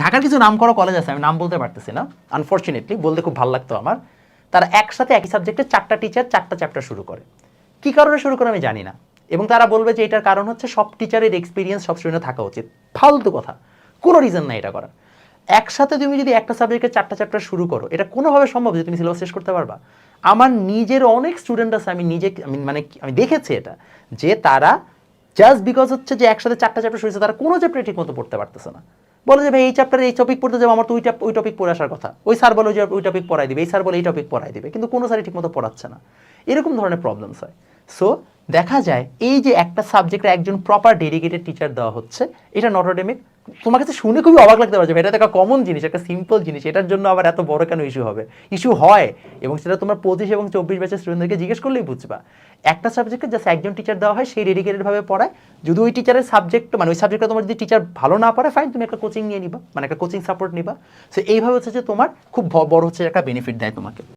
ঢাকার কিছু নাম করা কলেজ আছে, আমি নাম বলতে পারতেছি না। আনফর্চুনেটলি বলতে খুব ভালো লাগতো আমার। তারা একসাথে একই সাবজেক্টে চারটা টিচার চারটা চ্যাপ্টার শুরু করে। কি কারণে শুরু করে আমি জানি না। এবং তারা বলবে যে এটার কারণ হচ্ছে সব টিচারের এক্সপিরিয়েন্স সব স্টুডেন্টে থাকা উচিত। ফালতু কথা। কোনো রিজন নাই এটা করার। একসাথে তুমি যদি একটা সাবজেক্টের চারটা চ্যাপ্টার শুরু করো, এটা কোনোভাবে সম্ভব যে তুমি সিলেবাস শেষ করতে পারবা? আমার নিজের অনেক স্টুডেন্ট আছে, আমি নিজে, আমি মানে আমি দেখেছি এটা, যে তারা জাস্ট বিকজ হচ্ছে যে একসাথে চারটা চ্যাপ্টার শুরু তারা কোনো চ্যাপ্টার ঠিক মতো পড়তে পারতেছে না। বলে যে ভাই এই চ্যাপ্টারে এই টপিক পড়তে যাব, আমার তো ওইটা ওই টপিক পড়ে আসার কথা। ওই স্যার বলে যে, ওই টপিক পড়াই দিবে, এই স্যার বলে এই টপিক পড়াই দিবে। কিন্তু কোনো স্যারই ঠিকমতো পড়াচ্ছে না। এরকম ধরনের প্রবলেমস হয়। সো দেখা যায় এই যে একটা সাবজেক্টে একজন প্রপার ডেডিকেটেড টিচার দেওয়া হচ্ছে, এটা নট একাডেমিক তোমার কাছে শুনে খুবই অবাক লাগতে পারছে এটা একটা কমন জিনিস, একটা সিম্পল জিনিস, এটার জন্য আবার এত বড় কেন ইস্যু হবে? ইস্যু হয় এবং সেটা তোমার পঁচিশ এবং চব্বিশ ব্যাচের স্টুডেন্টদেরকে জিজ্ঞেস করলেই বুঝবা। একটা সাবজেক্টে জাস্ট একজন টিচার দেওয়া হয়, সেই ডেডিকেটেড ভাবে পড়ায়। যদি ওই টিচারের সাবজেক্ট মানে ওই সাবজেক্টটা তোমার যদি টিচার ভালো না পড়ে ফাইন তুমি একটা কোচিং নিয়ে নিবা মানে একটা কোচিং সাপোর্ট নিবা। সো এইভাবে হচ্ছে যে তোমার খুব বড় হচ্ছে একটা বেনিফিট দেয় তোমাকে।